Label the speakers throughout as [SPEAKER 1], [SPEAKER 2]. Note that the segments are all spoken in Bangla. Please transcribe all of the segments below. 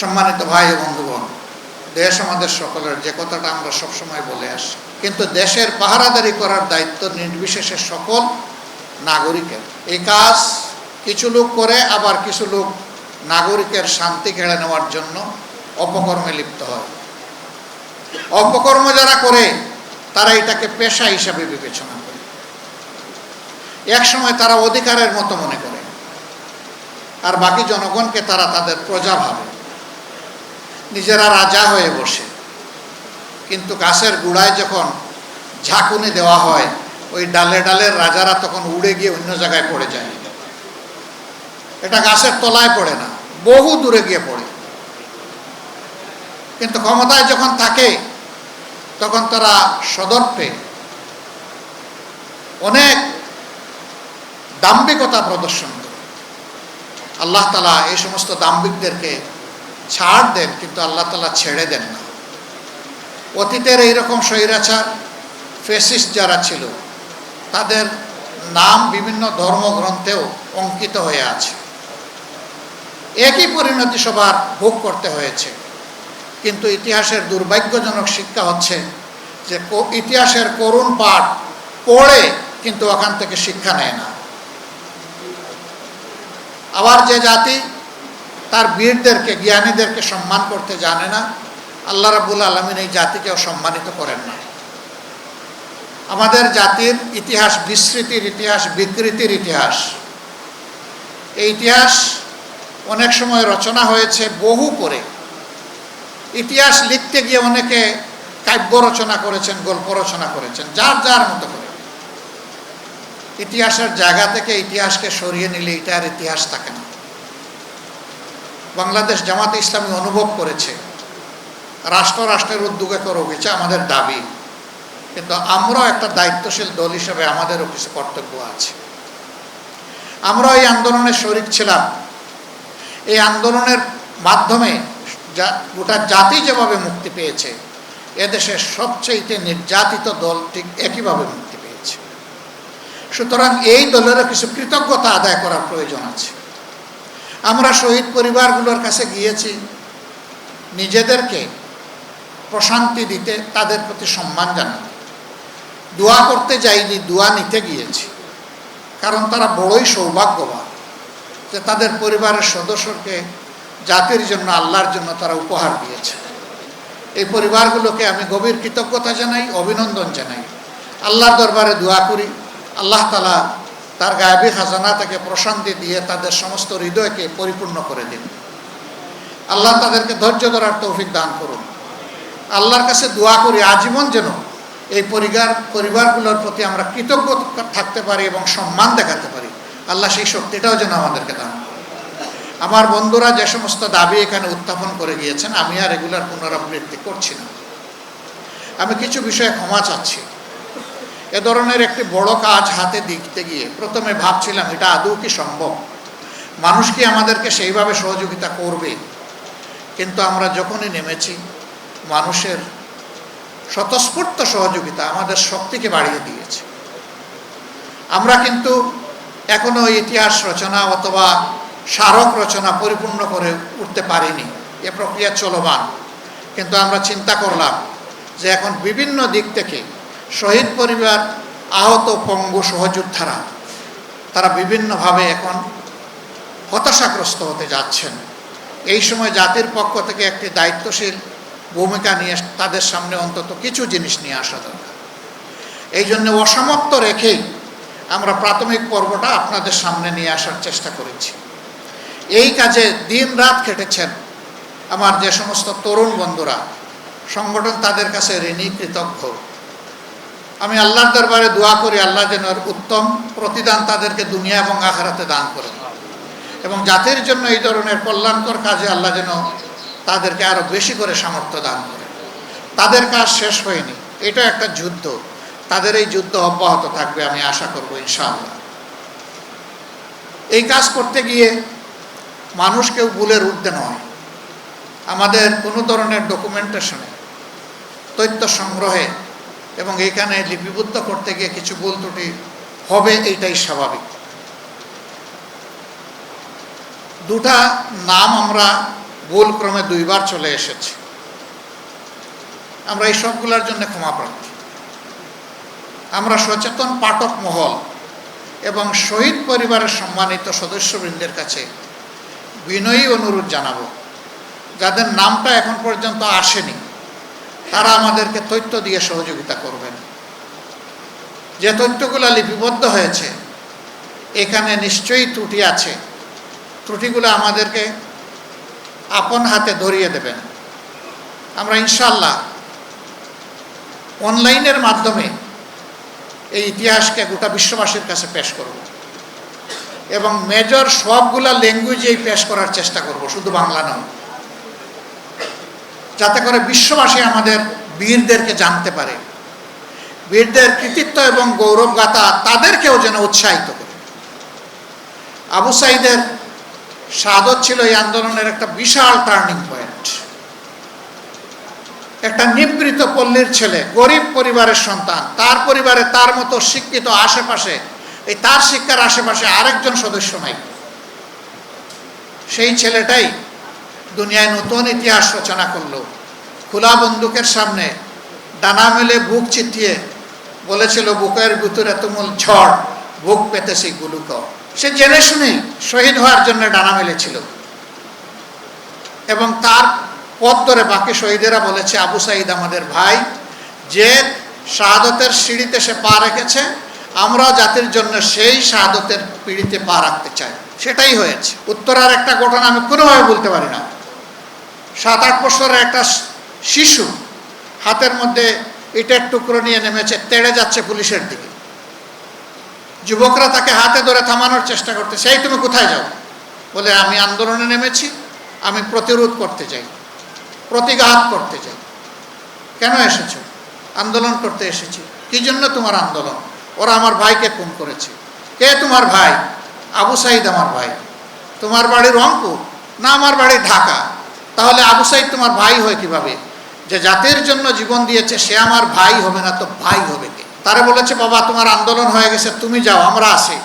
[SPEAKER 1] সম্মানিত ভাই বন্ধুগণ, দেশ আমাদের সকলের, যে কথাটা আমরা সবসময় বলে আসি। কিন্তু দেশের পাহারাদারি করার দায়িত্ব নির্বিশেষে সকল নাগরিকের। এই কাজ কিছু লোক করে, আবার কিছু লোক নাগরিকের শান্তি কেড়ে নেওয়ার জন্য অপকর্মে লিপ্ত হয়। অপকর্ম যারা করে, তারা এটাকে পেশা হিসাবে বিবেচনা করে। এক সময় তারা অধিকারের মতো মনে করে, আর বাকি জনগণকে তারা তাদের প্রজা ভাবে। নিজেরা রাজা হয়ে বসে। কিন্তু গাছের গুড়ায় যখন ঝাঁকুনি দেওয়া হয়, ওই ডালে ডালের রাজারা তখন উড়ে গিয়ে অন্য জায়গায় পড়ে যায়। এটা গাছের তলায় পড়ে না, বহু দূরে গিয়ে পড়ে। কিন্তু ক্ষমতায় যখন থাকে, তখন তারা সদর্পে অনেক দাম্ভিকতা প্রদর্শন করে। আল্লাহ তালা এই সমস্ত দাম্ভিকদেরকে ছাড় দেন, কিন্তু আল্লাহ তালা ছেড়ে দেন না। অতীতের এইরকম স্বৈরাচার, ফেসিস্ট যারা ছিল, তাদের নাম বিভিন্ন ধর্মগ্রন্থেও অঙ্কিত হয়ে আছে। একই পরিণতি সবার ভোগ করতে হয়েছে। কিন্তু ইতিহাসের দুর্ভাগ্যজনক শিক্ষা হচ্ছে যে ইতিহাসের করুণ পাঠ পড়ে কিন্তু ওখান থেকে শিক্ষা নেয় না। আবার যে জাতি তার বীরদেরকে, জ্ঞানীদেরকে সম্মান করতে জানে না। আল্লাহ রাবুল আলমিন এই জাতিকেও সম্মানিত করেন না। আমাদের জাতির ইতিহাস বিস্মৃতির ইতিহাস, বিকৃতির ইতিহাস। এই ইতিহাস অনেক সময় রচনা হয়েছে বহু করে। ইতিহাস লিখতে গিয়ে অনেকে কাব্য রচনা করেছেন, গল্প রচনা করেছেন, যার যার মতো করে। ইতিহাসের জায়গা থেকে ইতিহাসকে সরিয়ে নিলে এটা আর ইতিহাস থাকে না। বাংলাদেশ জামাতে ইসলামী অনুভব করেছে। রাষ্ট্র রাষ্ট্রের উদ্যোগে করে উঠেছে আমাদের দাবি। কিন্তু আমরাও একটা দায়িত্বশীল দল হিসেবে আমাদেরও কিছু কর্তব্য আছে। আমরা এই আন্দোলনে শরিক ছিলাম। এই আন্দোলনের মাধ্যমে গোটা জাতি যেভাবে মুক্তি পেয়েছে, এদেশের সবচেয়ে নির্যাতিত দল ঠিক একইভাবে মুক্তি পেয়েছে। সুতরাং এই দলেরও কিছু কৃতজ্ঞতা আদায় করার প্রয়োজন আছে। আমরা শহীদ পরিবারগুলোর কাছে গিয়েছি, নিজেদেরকে প্রশান্তি দিতে, তাদের প্রতি সম্মান জানাতে। দোয়া করতে যাইনি, দোয়া নিতে গিয়েছি। কারণ তারা বড়ই সৌভাগ্যবান যে তাদের পরিবারের সদস্যকে জাতির জন্য, আল্লাহর জন্য তারা উপহার দিয়েছে। এই পরিবারগুলোকে আমি গভীর কৃতজ্ঞতা জানাই, অভিনন্দন জানাই। আল্লাহর দরবারে দোয়া করি। আল্লাহ তালা তার গায়বী খাজানা তাকে প্রশান্তি দিয়ে তাদের সমস্ত হৃদয়কে পরিপূর্ণ করে দিন। আল্লাহ তাদেরকে ধৈর্য ধরার তৌফিক দান করুন। আল্লাহর কাছে দোয়া করি, আজীবন যেন এই পরিবার পরিবারগুলোর প্রতি আমরা কৃতজ্ঞ থাকতে পারি এবং সম্মান দেখাতে পারি। আল্লাহ সেই শক্তিটাও যেন আমাদেরকে দান আমার বন্ধুরা যে সমস্ত দাবি এখানে উত্থাপন করে গিয়েছেন, আমি আর রেগুলার পুনরাবৃত্তি করছি না। আমি কিছু বিষয়ে ক্ষমা চাচ্ছি। এ ধরনের একটি বড় কাজ হাতে দিতে গিয়ে প্রথমে ভাবছিলাম, এটা আদৌ কি সম্ভব? মানুষ কি আমাদেরকে সেইভাবে সহযোগিতা করবে? কিন্তু আমরা যখনই নেমেছি, মানুষের স্বতঃস্ফূর্ত সহযোগিতা আমাদের শক্তিকে বাড়িয়ে দিয়েছে। আমরা কিন্তু এখনও ইতিহাস রচনা অথবা স্মারক রচনা পরিপূর্ণ করে উঠতে পারিনি। এ প্রক্রিয়া চলমান। কিন্তু আমরা চিন্তা করলাম যে এখন বিভিন্ন দিক থেকে শহীদ পরিবার আহত পঙ্গু সহযোদ্ধারা, তারা বিভিন্নভাবে এখন হতাশাগ্রস্ত হতে যাচ্ছেন। এই সময় জাতির পক্ষ থেকে একটি দায়িত্বশীল ভূমিকা নিয়ে তাদের সামনে অন্তত কিছু জিনিস নিয়ে আসা দরকার। এই জন্য অসমাপ্ত রেখেই আমরা প্রাথমিক পর্বটা আপনাদের সামনে নিয়ে আসার চেষ্টা করেছি। এই কাজে দিন রাত খেটেছেন আমার যে সমস্ত তরুণ বন্ধুরা, সংগঠন তাদের কাছে ঋণী, কৃতজ্ঞ। আমি আল্লাহর দরবারে দোয়া করি, আল্লাহ যেন উত্তম প্রতিদান তাদেরকে দুনিয়া এবং আখারাতে দান করেন এবং জাতির জন্য এই ধরনের কল্যাণকর কাজে আল্লাহ যেন তাদেরকে আরও বেশি করে সামর্থ্য দান করেন তাদের কাজ শেষ হয়নি, এটা একটা যুদ্ধ। তাদের এই যুদ্ধ অব্যাহত থাকবে আমি আশা করব ইনশাআল্লাহ। এই কাজ করতে গিয়ে মানুষ কেউ ভুলের ঊর্ধ্বে নয়। আমাদের কোনো ধরনের ডকুমেন্টেশনে তথ্য সংগ্রহে এবং এখানে লিপিবদ্ধ করতে গিয়ে কিছু ভুল ত্রুটি হবে, এইটাই স্বাভাবিক। দুটা নাম আমরা ভুল ক্রমে দুইবার চলে এসেছি। আমরা এই সবগুলোর জন্য ক্ষমা প্রার্থী। আমরা সচেতন পাঠক মহল এবং শহীদ পরিবারের সম্মানিত সদস্যবৃন্দের কাছে বিনয়ী অনুরোধ জানাব, যাদের নামটা এখন পর্যন্ত আসেনি। তারা আমাদেরকে তথ্য দিয়ে সহযোগিতা করবেন। যে তথ্যগুলো লিপিবদ্ধ হয়েছে, এখানে নিশ্চয়ই ত্রুটি আছে। ত্রুটিগুলো আমাদেরকে আপন হাতে ধরিয়ে দেবেন। আমরা ইনশাল্লাহ অনলাইনের মাধ্যমে এই ইতিহাসকে গোটা বিশ্ববাসীর কাছে পেশ করব। এবং মেজর সবগুলা ল্যাঙ্গুয়েজেই পেশ করার চেষ্টা করব, শুধু বাংলা নয়। যাতে করে বিশ্ববাসী আমাদের বীরদেরকে জানতে পারে। বীরদের কৃতিত্ব এবং গৌরব গাথা তাদেরকেও যেন উৎসাহিত করে। আবু সাইদের সাদত ছিল এই আন্দোলনের একটা বিশাল টার্নিং পয়েন্ট একটা নিবৃত পল্লীর ছেলে, গরিব পরিবারের সন্তান, তার পরিবারে তার মতো শিক্ষিত আশেপাশে, এই তার শিক্ষার আশেপাশে আরেকজন সদস্য নাই। সেই ছেলেটাই দুনিয়ায় নতুন ইতিহাস রচনা করল। খোলা বন্দুকের সামনে ডানা মেলে বুক চিতিয়ে বলেছিল, বুকের ভিতরে তুমুল ঝড়, বুক পেতেছি গুলুক। সে জেনে শুনে শহীদ হওয়ার জন্য ডানা মেলেছিল। এবং তার পথ ধরে বাকি শহীদেরা বলেছে, আবু সাইদ আমাদের ভাই, যে শাহাদতের সিঁড়িতে সে পা রেখেছে, আমরাও জাতির জন্য সেই শাহাদতের পিড়িতে পা রাখতে চাই। সেটাই হয়েছে। উত্তরার একটা ঘটনা আমি কোনোভাবে বলতে পারি না। সাত, আট বছরের একটা শিশু হাতের মধ্যে ইটের টুকরো নিয়ে নেমেছে, তেড়ে যাচ্ছে পুলিশের দিকে। যুবকরা তাকে হাতে ধরে থামানোর চেষ্টা করতে, সেই তুমি কোথায় যাও? বলে, আমি আন্দোলনে নেমেছি, আমি প্রতিরোধ করতে চাই, প্রতিঘাত করতে চাই। কেন এসেছ? আন্দোলন করতে এসেছি। কি জন্য তোমার আন্দোলন? ওরা আমার ভাইকে খুন করেছে। কে তোমার ভাই? আবু সাইদ আমার ভাই। তোমার বাড়ি রংপুর, না আমার বাড়ি ঢাকা? তাহলে আবু সাইদ তোমার ভাই হয় কীভাবে? যে জাতির জন্য জীবন দিয়েছে, সে আমার ভাই হবে না তো ভাই হবে কে? তারা বলেছে, বাবা, তোমার আন্দোলন হয়ে গেছে, তুমি যাও, আমরা আসি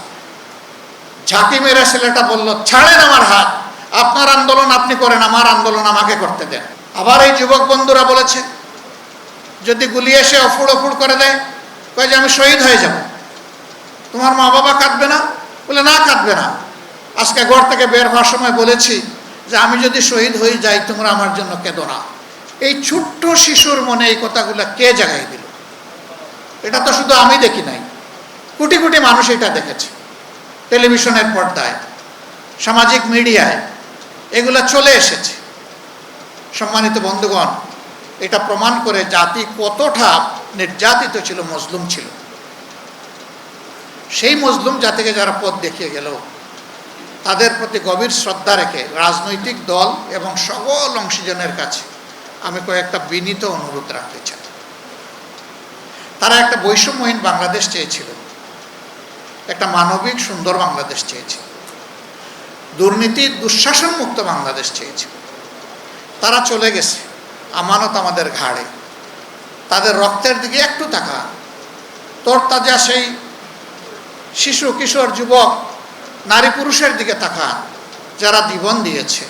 [SPEAKER 1] ঝাঁকি মেরে ছেলেটা বলল, ছাড়েন আমার হাত, আপনার আন্দোলন আপনি করেন, আমার আন্দোলন আমাকে করতে দেন। আবার এই যুবক বন্ধুরা বলেছে, যদি গুলি এসে অফুড় অফুড় করে দেয়, কয়ে যে আমি শহীদ হয়ে যাব। তোমার মা বাবা কাঁদবে না? বলে, না, কাঁদবে না। আজকে ঘর থেকে বের হওয়ার সময় বলেছি যে আমি যদি শহীদ হয়ে যাই, তোমরা আমার জন্য কেঁদো না। এই ছোট্ট শিশুর মনে এই কথাগুলো কে জাগাই দিল? এটা তো শুধু আমি দেখি নাই। কোটি কোটি মানুষ এটা দেখেছে। টেলিভিশনের পর্দায়, সামাজিক মিডিয়ায়, এগুলো চলে এসেছে। সম্মানিত বন্ধুগণ, এটা প্রমাণ করে জাতি কতটা নির্যাতিত ছিল, মজলুম ছিল। সেই মজলুম জাতিকে যারা পথ দেখিয়ে গেল তাদের প্রতি গভীর শ্রদ্ধা রেখে রাজনৈতিক দল এবং সকল অংশীজনের কাছে আমি কয়েকটা বিনীত অনুরোধ রাখতে চাই। তারা একটা বৈষম্যহীন বাংলাদেশ চেয়েছিল। একটা মানবিক সুন্দর বাংলাদেশ চেয়েছিল। দুর্নীতি দুঃশাসন মুক্ত বাংলাদেশ চেয়েছিল। তারা চলে গেছে আমানত আমাদের ঘাড়ে। তাদের রক্তের দিকে একটু তাকা তোর তাজা সেই শিশু কিশোর যুবক নারী পুরুষের দিকে তাকান যারা জীবন দিয়েছে।